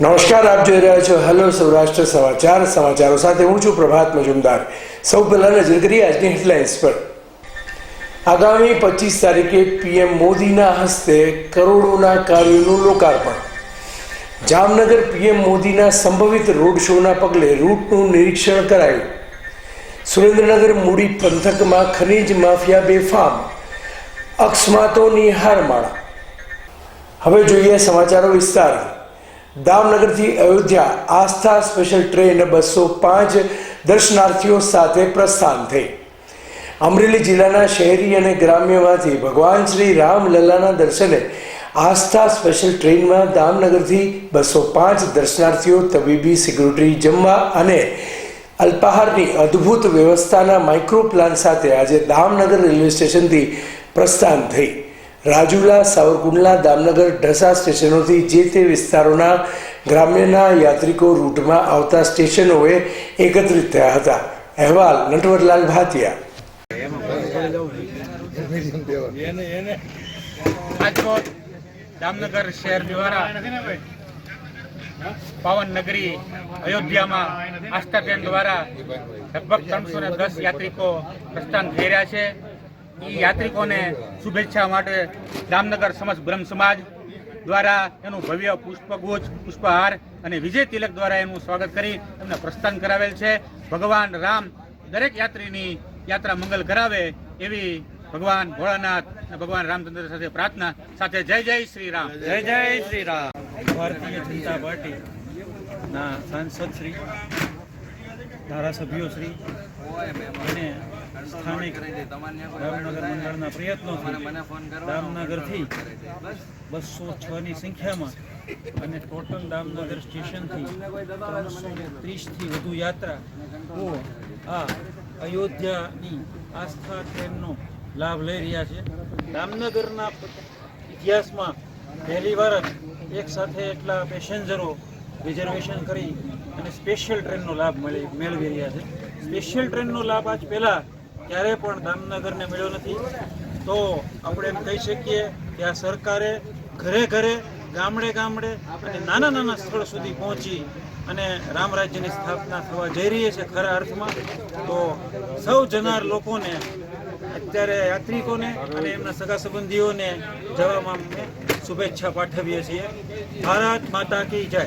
નમસ્કાર, આપ જોઈ રહ્યા છો હેલો સૌરાષ્ટ્ર સમાચાર, સમાચારો સાથે હું છું પ્રભાત મજુમદાર. સૌ પહેલા નજર આજની હેડલાઇન્સ પર. આગામી પચીસ તારીખે પીએમ મોદીના હસ્તે કરોડોના કાર્યોનું લોકાર્પણ. જામનગર પીએમ મોદીના સંભવિત રોડ શોના પગલે રૂટનું નિરીક્ષણ કરાયું. સુરેન્દ્રનગર મૂડી પંથકમાં ખનીજ માફિયા બેફામ, અકસ્માતોની હારમાળા. હવે જોઈએ સમાચારો વિસ્તારથી દામનગરથી અયોધ્યા આસ્થા સ્પેશિયલ ટ્રેન બસો પાંચ દર્શનાર્થીઓ સાથે પ્રસ્થાન થઈ. અમરેલી જિલ્લાના શહેરી અને ગ્રામ્યમાંથી ભગવાન શ્રી રામલલ્લાના દર્શને આસ્થા સ્પેશિયલ ટ્રેનમાં દામનગરથી બસો પાંચ દર્શનાર્થીઓ, તબીબી સિક્યુરિટી જમવા અને અલ્પાહારની અદ્ભુત વ્યવસ્થાના માઇક્રો પ્લાન સાથે આજે દામનગર રેલવે સ્ટેશનથી પ્રસ્થાન થઈ. રાજુલા, સાવરકુંડલા, દામનગર, ઢસા સ્ટેશનોથી જે તે વિસ્તારોના ગ્રામ્યના યાત્રિકો રૂટમાં આવતા સ્ટેશનોએ એકત્રિત થયા હતા. અહેવાલ, નટવરલાલ ભાતિયા રાજકોટ, દામનગર શહેર દ્વારા પાવન નગરી અયોધ્યામાં આસ્થા ટ્રેન દ્વારા લગભગ ત્રણસો દસ યાત્રિકો પ્રસ્થાન થઈ રહ્યા છે. યાત્રિકોને શુભેચ્છા માટે જામનગર સમસ્ત બ્રહ્મ સમાજ દ્વારા એનું ભવ્ય પુષ્પગુચ્છ પુષ્પહાર અને વિજય તિલક દ્વારા એનું સ્વાગત કરી એમને પ્રસ્થાન કરાવેલ છે. ભગવાન રામ દરેક યાત્રીની યાત્રા મંગલ કરાવે એવી ભગવાન ભોળાનાથ અને ભગવાન રામચંદ્ર સાથે પ્રાર્થના સાથે જય જય શ્રી રામ. જય જય શ્રી રામ. ભારતીય જનતા પાર્ટી ના સાંસદ શ્રી, ધારાસભ્યો શ્રી અને સ્થાનિક દામનગર મંડળના પ્રયત્નોથી દામનગરથી બસો. છ ની સંખ્યામાં અને ટોટલ દામનગર સ્ટેશનથી ત્રણસો ત્રીસથી વધુ યાત્રાઓ આ અયોધ્યાની આસ્થા ટ્રેનનો લાભ લઈ રહ્યા છે. દામનગરના ઇતિહાસમાં પહેલી વાર જ એક સાથે એટલા પેસેન્જરો રિઝર્વેશન કરી અને સ્પેશિયલ ટ્રેનનો લાભ મળી મેળવી રહ્યા છે. સ્પેશિયલ ટ્રેનનો લાભ આજ પહેલાં ક્યારેય પણ દામનગરને મળ્યો નથી, તો આપણે એમ કહી શકીએ કે આ સરકારે ઘરે ઘરે, ગામડે ગામડે અને નાના નાના સ્થળ સુધી પહોંચી અને રામ રાજ્યની સ્થાપના થવા જઈ રહી છે ખરા અર્થમાં, તો સૌ જનાર લોકોને, અત્યારે યાત્રિકોને અને એમના સગા સંબંધીઓને જવામાં અમે શુભેચ્છા પાઠવીએ છીએ. ભારત માતા કી જય.